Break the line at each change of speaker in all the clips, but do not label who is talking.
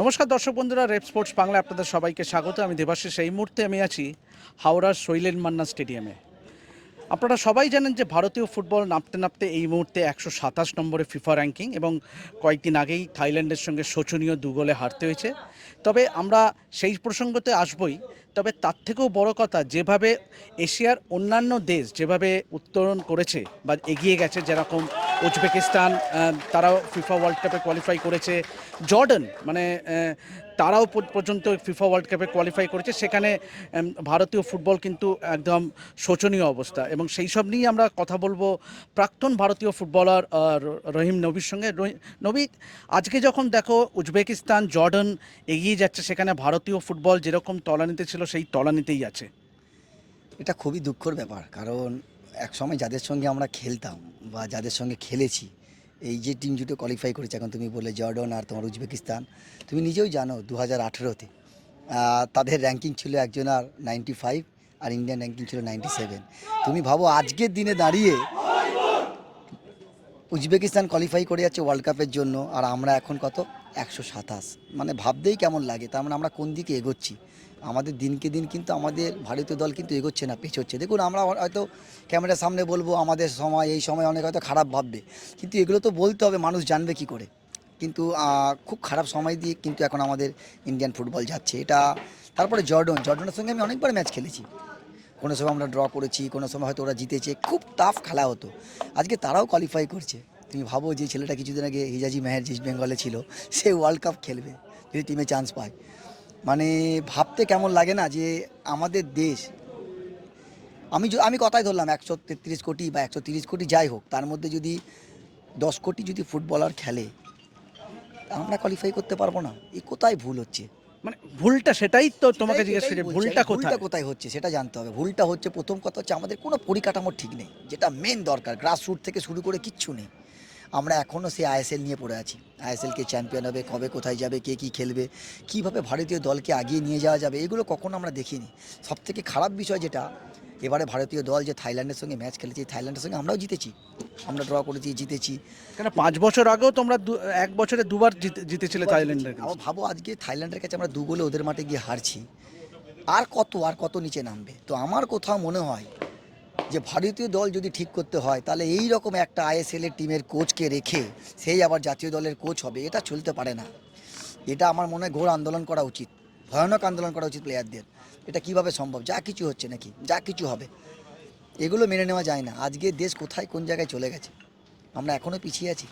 নমস্কার দর্শক বন্ধুরা, রেপ স্পোর্টস বাংলা আপনাদের সবাইকে স্বাগত। আমি দেবাশিস। এই মুহূর্তে আমি আছি হাওড়ার শৈলেন মান্না স্টেডিয়ামে। আপনারা সবাই জানেন যে ভারতীয় ফুটবল নামতে নামতে এই মুহূর্তে একশো সাতাশ নম্বরে ফিফা র্যাঙ্কিং এবং কয়েকদিন আগেই থাইল্যান্ডের সঙ্গে শোচনীয় দু গোলে হারতে হয়েছে। তবে আমরা সেই প্রসঙ্গতে আসবই। তবে তার থেকেও বড় কথা, যেভাবে এশিয়ার অন্যান্য দেশ যেভাবে উত্তরণ করেছে বা এগিয়ে গেছে যেরকম উজবেকিস্তান তারাও ফিফা ওয়ার্ল্ড কাপে কোয়ালিফাই করেছে। জর্ডান মানে তারাও পর্যন্ত ফিফা ওয়ার্ল্ড কাপে কোয়ালিফাই করেছে। সেখানে ভারতীয় ফুটবল কিন্তু একদম শোচনীয় অবস্থা। এবং সেই সব নিয়েই আমরা কথা বলব প্রাক্তন ভারতীয় ফুটবলার রহিম নবীর সঙ্গে। নবী, আজকে যখন দেখো উজবেকিস্তান, জর্ডান এগিয়ে যাচ্ছে, সেখানে ভারতীয় ফুটবল যেরকম তলানিতে ছিল, সেই তলানিতেই আছে।
এটা খুবই দুঃখর ব্যাপার। কারণ এক সময় যাদের সঙ্গে আমরা খেলতাম বা যাদের সঙ্গে খেলেছি, এই যে টিম জুটে কোয়ালিফাই করেছে, এখন তুমি বললে জর্ডন আর তোমার উজবেকিস্তান, তুমি নিজেও জানো দু হাজার আঠেরোতে তাদের র্যাঙ্কিং ছিল একজন আর নাইনটি ফাইভ আর ইন্ডিয়ান র্যাঙ্কিং ছিল নাইনটি সেভেন তুমি ভাবো আজকের দিনে দাঁড়িয়ে উজবেকিস্তান কোয়ালিফাই করে যাচ্ছে ওয়ার্ল্ড কাপের জন্য, আর আমরা এখন কত? একশো সাতাশ। মানে ভাবতেই কেমন লাগে, তার মানে আমরা কোন দিকে এগোচ্ছি? আমাদের দিনকে দিন কিন্তু আমাদের ভারতীয় দল কিন্তু এগোচ্ছে না, পেছোচ্ছে। দেখুন, আমরা হয়তো ক্যামেরার সামনে বলব, আমাদের সময়, এই সময় অনেক হয়তো খারাপ ভাববে। কিন্তু এগুলো তো বলতে হবে, মানুষ জানবে কি করে? কিন্তু খুব খারাপ সময় দিয়ে কিন্তু এখন আমাদের ইন্ডিয়ান ফুটবল যাচ্ছে। এটা, তারপরে জর্ডন। জর্ডনের সঙ্গে আমি অনেকবার ম্যাচ খেলেছি। কোনো সময় আমরা ড্র করেছি, কোনো সময় হয়তো ওরা জিতেছে। খুব টাফ খেলা হতো। আজকে তারাও কোয়ালিফাই করছে। তুমি ভাবো যে ছেলেটা কিছুদিন আগে হিজাজি মেহের ইস্ট বেঙ্গলে ছিল, সে ওয়ার্ল্ড কাপ খেলবে, যদি টিমে চান্স পায়। মানে ভাবতে কেমন লাগে না যে আমাদের দেশ আমি আমি কথাই ধরলাম একশো তেত্রিশ কোটি বা একশো তিরিশ কোটি যাই হোক তার মধ্যে যদি দশ কোটি যদি ফুটবলার খেলে আমরা কোয়ালিফাই করতে পারব না। এই কোথায় ভুল হচ্ছে?
মানে ভুলটা সেটাই তো তোমাকে জিজ্ঞেস
এটাই
ভুলটা কোথায়?
কোথায় হচ্ছে সেটা জানতে হবে। ভুলটা হচ্ছে প্রথম কথা হচ্ছে আমাদের কোনো পরিকাঠামো ঠিক নেই যেটা মেন দরকার গ্রাসরুট থেকে শুরু করে কিচ্ছু নেই। আমরা এখনও সেই আইএসএল নিয়ে পড়ে আছি। আইএসএল কে চ্যাম্পিয়ন হবে কবে কোথায় যাবে কে কী খেলবে কীভাবে ভারতীয় দলকে আগিয়ে নিয়ে যাওয়া যাবে এগুলো কখনো আমরা দেখিনি। সবথেকে খারাপ বিষয় যেটা এবারে ভারতীয় দল যে থাইল্যান্ডের সঙ্গে ম্যাচ খেলেছি থাইল্যান্ডের সঙ্গে আমরাও জিতেছি। আমরা ড্র করেছি জিতেছি।
কেন পাঁচ বছর আগেও তোমরা দু- এক বছরে দুবার জিতে- জিতেছিলে থাইল্যান্ডের কাছে।
আবার ভাবো আজকে থাইল্যান্ডের কাছে আমরা দু গোলে ওদের মাঠে গিয়ে হারছি। আর কত আর কত নিচে নামবে? তো আমার কোথাও মনে হয় যে ভারতীয় দল যদি ঠিক করতে হয়, তাহলে এই রকম একটা আইএসএল এর টিমের কোচকে রেখে সেই আবার জাতীয় দলের কোচ হবে, এটা চলতে পারে না। এটা আমার মনে হয় ঘোর আন্দোলন করা উচিত, ভয়ানক আন্দোলন করা উচিত প্লেয়ারদের এটা কীভাবে সম্ভব? যা কিছু হচ্ছে নাকি? যা কিছু হবে। এগুলো মেনে নেওয়া যায় না। আজকে দেশ কোথায়, কোন জায়গায় চলে গেছে? আমরা এখনও পিছিয়ে আছি।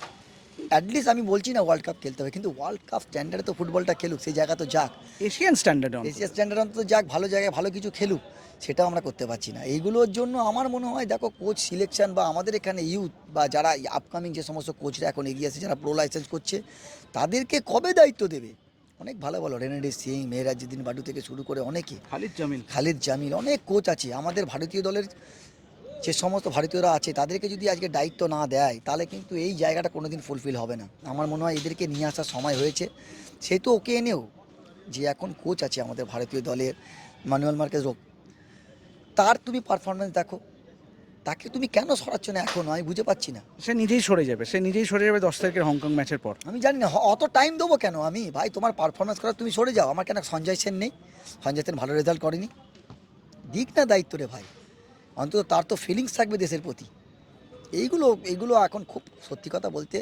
অ্যাটলিস্ট আমি বলছি না ওয়ার্ল্ড কাপ খেলতে হবে কিন্তু ওয়ার্ল্ড কাপ স্ট্যান্ডার্ডে তো ফুটবলটা খেলুক সেই জায়গা তো যাক।
এশিয়ান স্ট্যান্ডার্ড
এশিয়ান স্ট্যান্ডার্ড অন্তত যাক ভালো জায়গায় ভালো কিছু খেলুক সেটাও আমরা করতে পারছি না। এইগুলোর জন্য আমার মনে হয় দেখো কোচ সিলেকশন বা আমাদের এখানে ইউথ বা যারা আপকামিং যে সমস্ত কোচরা এখন এগিয়ে আছে যারা প্রো লাইসেন্স করছে তাদেরকে কবে দায়িত্ব দেবে? অনেক ভালো ভালো রেনেডি সিং মেহরাজুদ্দিন বাডু থেকে শুরু করে অনেকে।
খালিদ জামিল।
খালিদ জামিল অনেক কোচ আছে। আমাদের ভারতীয় দলের যে সমস্ত ভারতীয়রা আছে তাদেরকে যদি আজকে দায়িত্ব না দেয় তাহলে কিন্তু এই জায়গাটা কোনোদিন ফুলফিল হবে না। আমার মনে হয় এদেরকে নিয়ে আসার সময় হয়েছে। সে তো ওকে এনেও যে এখন কোচ আছে আমাদের ভারতীয় দলের ম্যানুয়াল মার্কেজ রোগ তার তুমি পারফরমেন্স দেখো। তাকে তুমি কেন সরাচ্ছ না এখন? আমি বুঝে পাচ্ছি না।
সে নিজেই সরে যাবে। সে নিজেই সরে যাবে দশ তারিখের হংকং ম্যাচের পর।
আমি জানি না অত টাইম দেবো কেন আমি? ভাই তোমার পারফরমেন্স করার তুমি সরে যাও। আমার কেন সঞ্জয় সেন নেই? সঞ্জয় সেন ভালো রেজাল্ট করেনি। দিক না দায়িত্ব রে ভাই। অন্তত তার তো ফিলিংস থাকবে দেশের প্রতি। এইগুলো এইগুলো এখন খুব সত্যি কথা বলতে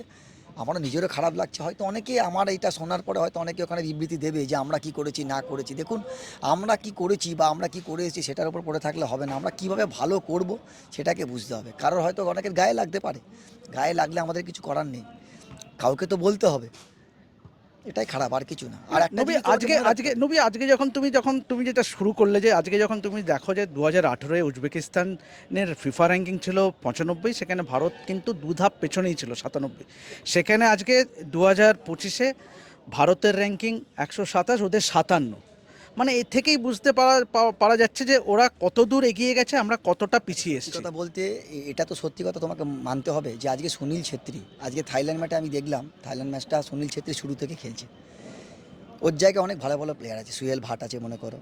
আমারও নিজেরও খারাপ লাগছে। হয়তো অনেকে আমার এইটা শোনার পরে হয়তো অনেকে ওখানে বিবৃতি দেবে যে আমরা কি করেছি, না করেছি। দেখুন, আমরা কি করেছি বা আমরা কি করে এসেছি সেটার উপর পড়ে থাকলে হবে না। আমরা কীভাবে ভালো করব সেটাকে বুঝতে হবে। কারোর হয়তো অনেকের গায়ে লাগতে পারে। গায়ে লাগলে আমাদের কিছু করার নেই। কাউকে তো বলতে হবে। এটাই খারাপ আর কিছু না। আর
নবী আজকে আজকে নবী আজকে যখন তুমি যখন তুমি যেটা শুরু করলে যে আজকে যখন তুমি দেখো যে দু হাজার আঠেরোয় উজবেকিস্তানের ফিফা র্যাঙ্কিং ছিল পঁচানব্বই সেখানে ভারত কিন্তু দু ধাপ পেছনেই ছিল সাতানব্বই। সেখানে আজকে দু হাজার পঁচিশে ভারতের র্যাঙ্কিং একশো সাতাশ ওদের সাতান্ন। মানে এ থেকেই বুঝতে পারা পারা যাচ্ছে যে ওরা কত দূর এগিয়ে গেছে আমরা কতটা পিছিয়ে এসেছি।
কথা বলতে এটা তো সত্যি কথা তোমাকে মানতে হবে যে আজকে সুনীল ছেত্রী আজকে থাইল্যান্ড ম্যাচে আমি দেখলাম থাইল্যান্ড ম্যাচটা সুনীল ছেত্রী শুরু থেকে খেলছে। ওর জায়গায় অনেক ভালো ভালো প্লেয়ার আছে সুহেল ভাট আছে মনে করো।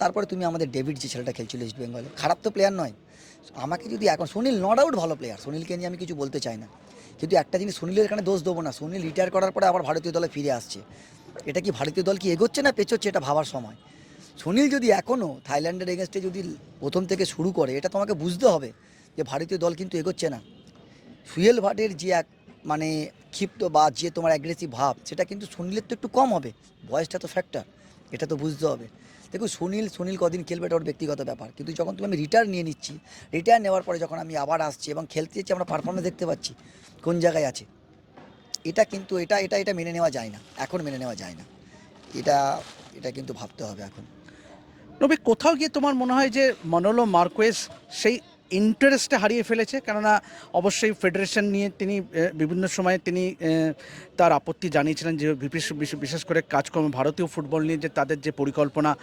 তারপরে তুমি আমাদের ডেভিড যে ছেলেটা খেলছিল ইস্ট বেঙ্গলে খারাপ তো প্লেয়ার নয়। আমাকে যদি এখন সুনীল নট আউট ভালো প্লেয়ার সুনীলকে নিয়ে আমি কিছু বলতে চাই না। কিন্তু একটা জিনিস সুনীলের এখানে দোষ দেবো না সুনীল রিটায়ার করার পরে আবার ভারতীয় দলে ফিরে আসছে। এটা কি ভারতীয় দল কি এগোচ্ছে না পেছোচ্ছে এটা ভাবার সময়? সুনীল যদি এখনও থাইল্যান্ডের এগেনস্টে যদি প্রথম থেকে শুরু করে, এটা তোমাকে বুঝতে হবে যে ভারতীয় দল কিন্তু এগোচ্ছে না। সুয়েল ভাটের যে এক মানে ক্ষিপ্ত বা যে তোমার অ্যাগ্রেসিভ ভাব, সেটা কিন্তু সুনীলের তো একটু কম হবে। বয়সটা তো ফ্যাক্টর এটা তো বুঝতে হবে। দেখো, সুনীল সুনীল কদিন খেলবে এটা ওর ব্যক্তিগত ব্যাপার। কিন্তু যখন তুমি আমি রিটায়ার নিয়ে নিচ্ছি রিটায়ার নেওয়ার পরে যখন আমি আবার আসছি এবং খেলতে যাচ্ছি, আমরা পারফরমেন্স দেখতে পাচ্ছি, কোন জায়গায় আছে? এটা কিন্তু এটা এটা এটা মেনে নেওয়া যায় না। এখন মেনে নেওয়া যায় না। এটা এটা কিন্তু ভাবতে হবে এখন।
তবে কোথাও গিয়ে তোমার মনে হয় যে মনোলো মার্কোয়েস সেই ইন্টারেস্টে হারিয়ে ফেলেছে, কেননা অবশ্যই ফেডারেশন নিয়ে তিনি বিভিন্ন সময়ে তিনি তার আপত্তি জানিয়েছিলেন যে বিশেষ- করে কাজকর্ম, ভারতীয় ফুটবল নিয়ে যে তাদের যে পরিকল্পনা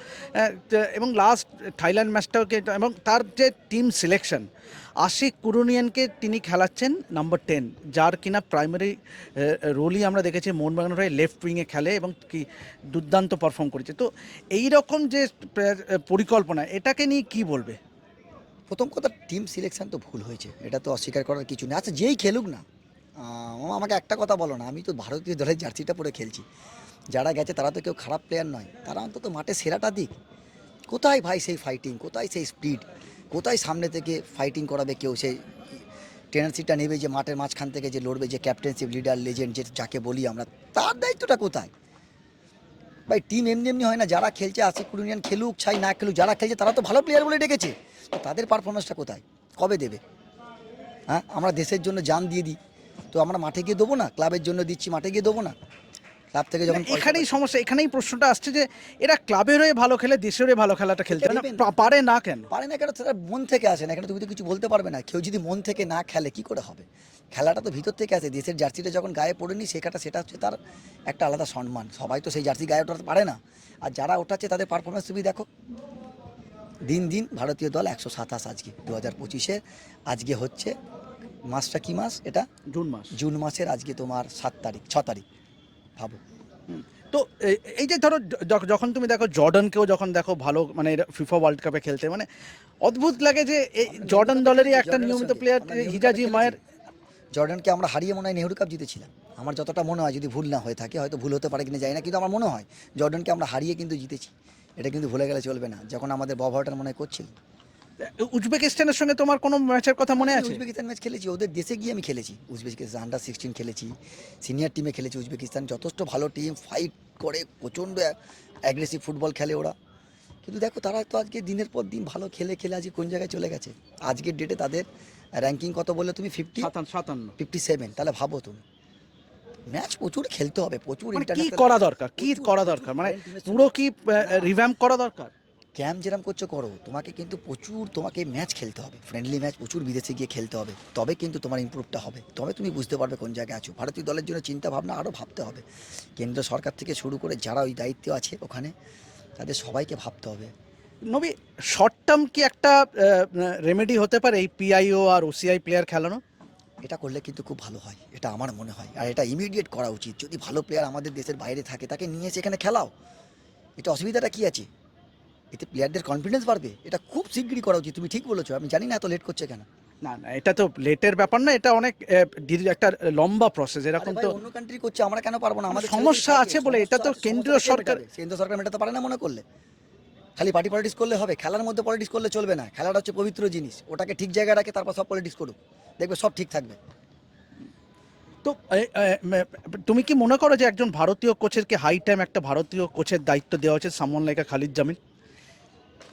এবং লাস্ট থাইল্যান্ড ম্যাচটাও কে- এবং তার যে টিম সিলেকশন আশিক কুরুনিয়ানকে তিনি খেলাচ্ছেন নাম্বার টেন যার কিনা প্রাইমারি রোলই আমরা দেখেছি মোহনবাগানের হয়ে লেফট উইংয়ে খেলে এবং কি দুর্দান্ত পারফর্ম করেছে। তো এই রকম যে পরিকল্পনা, এটাকে নিয়ে কি বলবে?
প্রথম কথা টিম সিলেকশন তো ভুল হয়েছে। এটা তো অস্বীকার করার কিছু নেই। আচ্ছা যেই খেলুক না আমাকে একটা কথা বলো না, আমি তো ভারতীয় দলের জার্সিটা পরে খেলছি। যারা গেছে তারা তো কেউ খারাপ প্লেয়ার নয়। তারা অন্তত মাঠে সেরাটা দিক। কোথায় ভাই সেই ফাইটিং কোথায় সেই স্পিড কোথায় সামনে থেকে ফাইটিং করাবে কেউ? সেই টেন্ডেন্সিটা নেবে যে মাঠের মাঝখান থেকে যে লড়বে যে ক্যাপ্টেনশিপ লিডার লেজেন্ড যে যাকে বলি আমরা, তার দায়িত্বটা কোথায়? ভাই টিম এমনি এমনি হয় না যারা খেলছে আশিক কুড়িয়ান খেলুক ছাই না খেলুক যারা খেলছে তারা তো ভালো প্লেয়ার বলে ডেকেছে। তো তাদের পারফরমেন্সটা কোথায়? কবে দেবে? হ্যাঁ আমরা দেশের জন্য জান দিয়ে দিই। তো আমরা মাঠে গিয়ে দেবো না? ক্লাবের জন্য দিচ্ছি মাঠে গিয়ে দেবো না? ক্লাব থেকে যখন
এখানেই সমস্যা এখানেই প্রশ্নটা আসছে যে এরা ক্লাবের হয়ে ভালো খেলে দেশের হয়ে ভালো খেলাটা খেলতে পারে না। পারে না কেন?
পারে না কেন? সেটা মন থেকে আসে না। এখানে তুমি তো কিছু বলতে পারবে না। কেউ যদি মন থেকে না খেলে কি করে হবে? খেলাটা তো ভিতর থেকে আসে দেশের জার্সিটা যখন গায়ে পড়েনি সেটা সেটা হচ্ছে তার একটা আলাদা সম্মান। সবাই তো সেই জার্সি গায়ে ওঠাতে পারে না। আর যারা ওঠাচ্ছে তাদের পারফরমেন্স তুমি দেখো। দিন দিন ভারতীয় দল একশো সাতাশ আজকে দু হাজার পঁচিশে। আজকে হচ্ছে মাসটা কি মাস এটা?
জুন মাস।
জুন মাসের আজকে তোমার সাত তারিখ ছ তারিখ ভাবো।
তো এই যে ধরো যখন তুমি দেখো জর্ডনকেও যখন দেখো ভালো মানে ফিফা ওয়ার্ল্ড কাপে খেলতে মানে অদ্ভুত লাগে যে এই জর্ডন দলেরই একটা নিয়মিত প্লেয়ার হিজাজি মায়ের।
জর্ডানকে আমরা হারিয়ে মনে হয় নেহরু কাপ জিতেছিলাম। আমার যতটা মনে হয় যদি ভুল না হয়ে থাকে হয়তো ভুল হতে পারে কিনা জানি না কিন্তু আমার মনে হয় জর্ডানকে আমরা হারিয়ে কিন্তু জিতেছি। এটা কিন্তু ভুলে গেলে চলবে না যখন আমাদের বভারটার মনে হয় করছিল।
উজবেকিস্তানের সঙ্গে তোমার কোনো ম্যাচের কথা মনে আছে?
উজবেকিস্তান ম্যাচ খেলেছি ওদের দেশে গিয়ে আমি খেলেছি। উজবেকিস্তান আন্ডার সিক্সটিন খেলেছি সিনিয়র টিমে খেলেছি উজবেকিস্তান। যথেষ্ট ভালো টিম ফাইট করে প্রচণ্ড অ্যাগ্রেসিভ ফুটবল খেলে ওরা। কিন্তু দেখো তারা তো আজকে দিনের পর দিন ভালো খেলে খেলে আজকে কোন জায়গায় চলে গেছে? আজকের ডেটে তাদের র্যাঙ্কিং কত বললে তুমি? ফিফটি
সাতান্ন।
ফিফটি সেভেন তাহলে ভাবো তুমি। ম্যাচ প্রচুর খেলতে হবে প্রচুর
মানে কি করা দরকার? কি করা দরকার? মানে পুরো কি রিভ্যাম্প করা দরকার?
ক্যাম্প যেরকম করছ করো তোমাকে কিন্তু প্রচুর তোমাকে ম্যাচ খেলতে হবে। ফ্রেন্ডলি ম্যাচ প্রচুর বিদেশে গিয়ে খেলতে হবে। তবে কিন্তু তোমার ইমপ্রুভটা হবে। তবে তুমি বুঝতে পারবে কোন জায়গায় আছো। ভারতীয় দলের জন্য চিন্তা ভাবনা আরও ভাবতে হবে। কেন্দ্র সরকার থেকে শুরু করে যারা ওই দায়িত্ব আছে ওখানে তাদের সবাইকে ভাবতে হবে।
নবী শর্ট টার্ম কি একটা রেমেডি হতে পারে এই পিআইও আর ওসিআই প্লেয়ার খেলানো?
এটা করলে কিন্তু খুব ভালো হয় এটা আমার মনে হয়। আর এটা ইমিডিয়েট করা উচিত। যদি ভালো প্লেয়ার আমাদের দেশের বাইরে থাকে তাকে নিয়ে এসে এখানে খেলাও। এটা অসুবিধাটা কি আছে? এতে প্লেয়ারদের কনফিডেন্স বাড়বে? এটা খুব শিগগিরই করা উচিত। তুমি ঠিক বলেছ আমি জানি না এত লেট করছে কেন।
না না এটা তো লেটের ব্যাপার না এটা অনেক একটা লম্বা প্রসেস এরকম তো
অন্য কান্ট্রি করছে আমরা কেন পারব না? আমাদের
সমস্যা আছে বলে, এটা তো কেন্দ্রীয় সরকার-?
কেন্দ্র সরকার মেটাতে পারে না মনে করলে। খালি পার্টি পলিটিক্স করলে হবে খেলার মধ্যে পলিটিক্স করলে চলবে না খেলাটা হচ্ছে পবিত্র জিনিস ওটাকে ঠিক জায়গায় রাখে তারপর সব পলিটিক্স করুক দেখবে সব ঠিক থাকবে।
তো তুমি কি মনে করো যে একজন ভারতীয় কোচের কি হাই টাইম একটা ভারতীয় কোচের দায়িত্ব দেওয়া হচ্ছে সামন লাইকা খালিদ জামিল?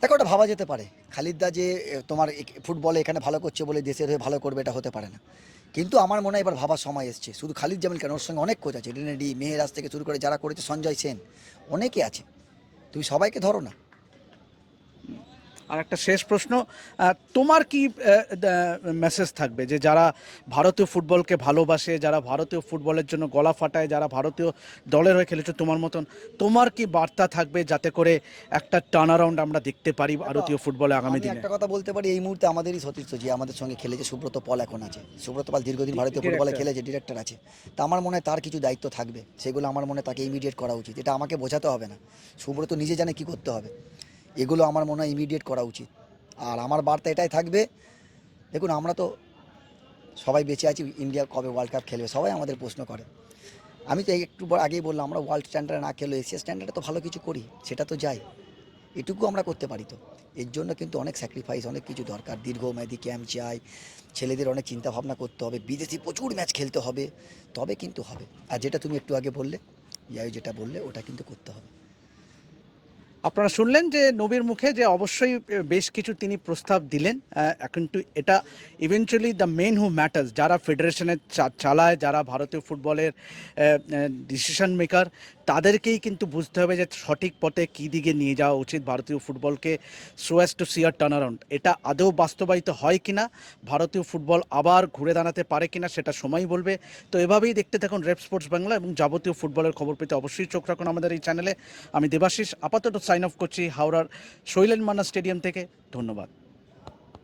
দেখো ওটা ভাবা যেতে পারে। খালিদদা যে তোমার ফুটবলে এখানে ভালো করছে বলে দেশের হয়ে ভালো করবে এটা হতে পারে না। কিন্তু আমার মনে হয় এবার ভাবার সময় এসছে। শুধু খালিদ জামিল কেন ওর সঙ্গে অনেক কোচ আছে রেনেডি মেহেরাজ থেকে শুরু করে যারা করেছে সঞ্জয় সেন অনেকে আছে। তুমি সবাইকে ধরো না।
আর একটা শেষ প্রশ্ন তোমার কি মেসেজ থাকবে যে যারা ভারতীয় ফুটবলকে ভালোবাসে যারা ভারতীয় ফুটবলের জন্য গলা ফাটায় যারা ভারতীয় দলের হয়ে খেলেছে তোমার মতন তোমার কি বার্তা থাকবে যাতে করে একটা টার্ন অ্যারাউন্ড আমরা দেখতে পারি ভারতীয় ফুটবলে আগামী দিনে?
একটা কথা বলতে পারি এই মুহূর্তে আমাদেরই সতীর্থ যে আমাদের সঙ্গে খেলেছে সুব্রত পল এখন আছে। সুব্রত পাল দীর্ঘদিন ভারতীয় ফুটবলে. খেলেছে ডিরেক্টর আছে। তা আমার মনে হয় তার কিছু দায়িত্ব থাকবে সেগুলো আমার মনে তাকে ইমিডিয়েট করা উচিত। এটা আমাকে বোঝাতে হবে না। সুব্রত নিজে জানে কি করতে হবে। এগুলো আমার মনে হয় ইমিডিয়েট করা উচিত। আর আমার বার্তা এটাই থাকবে, দেখুন আমরা তো সবাই বেঁচে আছি ইন্ডিয়া কবে ওয়ার্ল্ড কাপ খেলবে, সবাই আমাদের প্রশ্ন করে। আমি তো একটু আগেই বললাম, আমরা ওয়ার্ল্ড স্ট্যান্ডার্ড না খেলেও এশিয়া স্ট্যান্ডার্ডে তো ভালো কিছু করি, সেটা তো যাই। এটুকু আমরা করতে পারি তো। এর জন্য কিন্তু অনেক স্যাক্রিফাইস অনেক কিছু দরকার। দীর্ঘমেয়াদী ক্যাম্প চাই, ছেলেদের অনেক চিন্তা ভাবনা করতে হবে, বিদেশি প্রচুর ম্যাচ খেলতে হবে, তবে কিন্তু হবে। আর যেটা তুমি একটু আগে বললে, ইয়াই যেটা বললে, ওটা কিন্তু করতে হবে।
আপনারা শুনলেন যে নবীর মুখে যে অবশ্যই বেশ কিছু তিনি প্রস্তাব দিলেন। কিন্তু এটা eventually the men who matters যারা ফেডারেশনের চালায়, যারা ভারতীয় ফুটবলের ডিসিশন মেকার তাদেরকেই কিন্তু বুঝতে হবে যে সঠিক পথে কী দিকে নিয়ে যাওয়া উচিত ভারতীয় ফুটবলকে so as to see a turn around এটা আদৌ বাস্তবায়িত হয় কিনা, ভারতীয় ফুটবল আবার ঘুরে দাঁড়াতে পারে কিনা সেটা সময় বলবে। তো এভাবেই দেখতে থাকুন রেপ স্পোর্টস বাংলা এবং যাবতীয় ফুটবলের খবর পেতে অবশ্যই চোখ রাখুন আমাদের এই চ্যানেলে আমি দেবাশিস, আপাতত সাইন অফ করছি হাওড়ার শৈলেন মান্না স্টেডিয়াম থেকে। ধন্যবাদ।